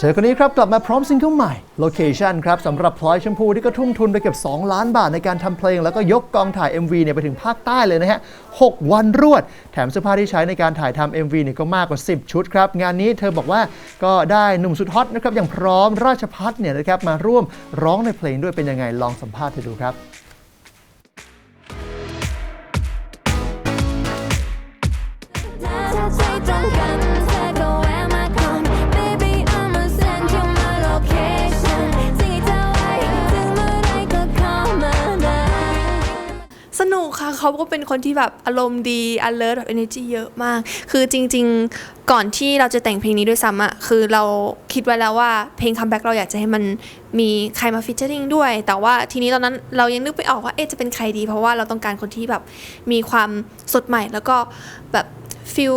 เธอคนนี้ครับกลับมาพร้อมซิงเกิลใหม่ Location ครับสำหรับพลอยชมพูที่ก็ทุ่มทุนไปเกือบ2 ล้านบาทในการทำเพลง แล้วก็ยกกองถ่าย MV เนี่ยไปถึงภาคใต้เลยนะฮะ 6 วันรวด แถมเสื้อผ้าที่ใช้ในการถ่ายทำ MV เนี่ยก็มากกว่า 10 ชุดครับ งานนี้เธอบอกว่าก็ได้หนุ่มสุดฮอตนะครับอย่างพร้อมราชพัฒน์เนี่ยนะครับมาร่วมร้องในเพลงด้วยเป็นยังไงลองสัมภาษณ์เธอดูครับใจตรงกัน เขาก็เป็นคนที่แบบอารมณ์ดี alert แบบ energy เยอะมาก คือจริง ๆ ก่อนที่เราจะแต่งเพลงนี้ด้วยซ้ำอะคือเราคิดไว้แล้วว่าเพลง comeback เราอยากจะให้มันมีใครมา featuring ด้วย แต่ว่าทีนี้ตอนนั้นเรายังนึกไม่ออกว่าเอ๊ะจะเป็นใครดี เพราะว่าเราต้องการคนที่แบบมีความสดใหม่ แล้วก็แบบฟิล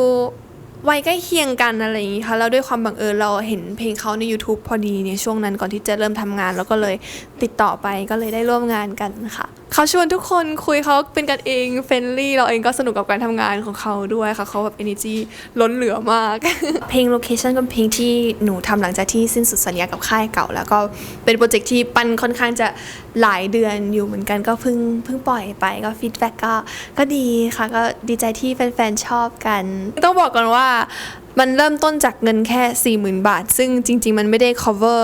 วัยใกล้เคียงกันอะไรอย่างนี้ค่ะแล้วด้วยความบังเอิญเราเห็นเพลงเขาใน YouTube พอดีในช่วงนั้นก่อนที่จะเริ่มทำงาน แล้วก็เลยติดต่อไปก็เลยได้ร่วมงานกันค่ะ เขาชวนทุกคนคุยเขาเป็นกันเองเฟรนลี่เราเองก็สนุกกับการทำงานของเขาด้วยค่ะ เขาแบบ energy ล้นเหลือมาก เพลง location ก็เป็นเพลงที่หนูทำหลังจากที่สิ้นสุดสัญญากับค่ายเก่า แล้วก็เป็นโปรเจกต์ที่ปันค่อนข้างจะหลายเดือนอยู่เหมือนกันก็เพิ่งเพิ่งปล่อยไปก็ฟีดแบ็กก็ก็ดีค่ะ ก็ดีใจที่แฟนๆชอบกัน ต้องบอกก่อนว่ามันเริ่มต้นจากเงินแค่ 40,000 บาท ซึ่งจริง ๆ มันไม่ได้ cover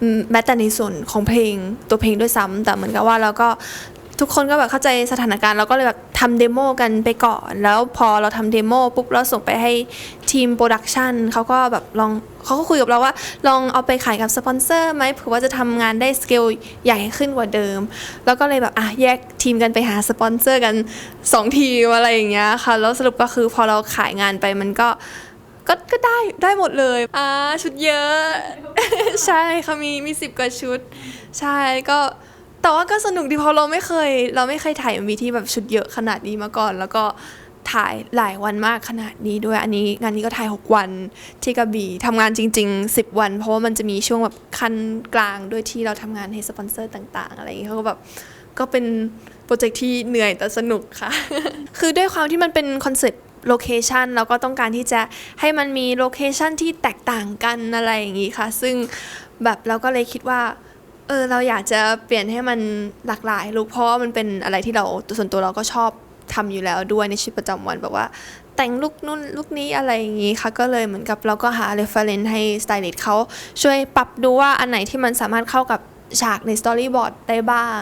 อืมแม้แต่ในส่วนของเพลงตัวเพลงด้วยซ้ำแต่เหมือนกับว่าเราก็ ทุกคนก็แบบเข้าใจสถานการณ์เราก็เลยแบบทำเดโมกันไปก่อน แล้วพอเราทำเดโมปุ๊บเราส่งไปให้ทีมโปรดักชันเขาก็แบบลองเขาก็คุยกับเราว่า ลองเอาไปขายกับสปอนเซอร์ไหมเผื่อว่าจะทำงานได้สเกลใหญ่ขึ้นกว่าเดิม แล้วก็เลยแบบอะแยกทีมกันไปหาสปอนเซอร์กันสองทีมอะไรอย่างเงี้ยค่ะ แล้วสรุปก็คือพอเราขายงานไปมันก็ก็ก็ได้ได้หมดเลยอ่าชุดเยอะ ใช่ค่ะมีมีสิบกว่าชุด ใช่ก็ แต่ว่าก็สนุกดีเพราะเราไม่เคย เราไม่เคยถ่ายมีที่แบบชุดเยอะขนาดนี้มาก่อน แล้วก็ถ่ายหลายวันมากขนาดนี้ด้วย อันนี้งานนี้ก็ถ่าย 6 วันที่กระบี่ทำงานจริง ๆ 10 วัน เพราะว่ามันจะมีช่วงแบบคันกลางด้วยที่เราทำงานให้สปอนเซอร์ต่าง ๆ อะไรอย่างเงี้ยเขาก็แบบก็เป็นโปรเจกต์ที่เหนื่อยแต่สนุกค่ะ คือด้วยความที่มันเป็นคอนเซ็ปต์โลเคชันเราก็ต้องการที่จะให้มันมีโลเคชันที่แตกต่างกันอะไรอย่างงี้ค่ะ ซึ่งแบบเราก็เลยคิดว่า เออเราอยากจะเปลี่ยนให้มันหลากหลายลูกเพราะว่ามันเป็นอะไรที่เราส่วนตัวเราก็ชอบทำอยู่แล้วด้วยในชีวิตประจำวันแบบว่า แต่งลุกนู่นลุกนี้อะไรอย่างงี้ค่ะก็เลยเหมือนกับเราก็หา reference ให้สไตลิสต์เขาช่วยปรับดูว่าอันไหนที่มันสามารถเข้ากับ ฉากในสตอรี่บอร์ดได้บ้าง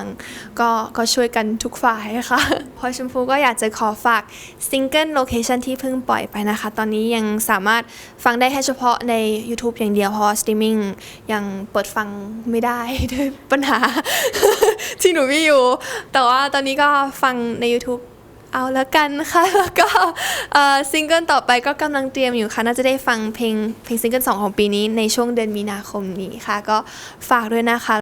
ก็ก็ช่วยกันทุกฝ่ายค่ะ พอชมพูก็อยากจะขอฝากซิงเกิลโลเคชันที่เพิ่งปล่อยไปนะคะ ตอนนี้ยังสามารถฟังได้แค่เฉพาะใน YouTube อย่างเดียวเพราะสตรีมมิ่งยังเปิดฟังไม่ได้ด้วยปัญหาที่หนูมีอยู่ แต่ว่าตอนนี้ก็ฟังใน YouTube เอาแล้วกันค่ะแล้วก็ซิงเกิลต่อไปก็กำลังเตรียมอยู่ค่ะ น่าจะได้ฟังเพลงเพลงซิงเกิลสองของปีนี้ในช่วงเดือนมีนาคมนี้ค่ะ ก็ฝากด้วยนะคะ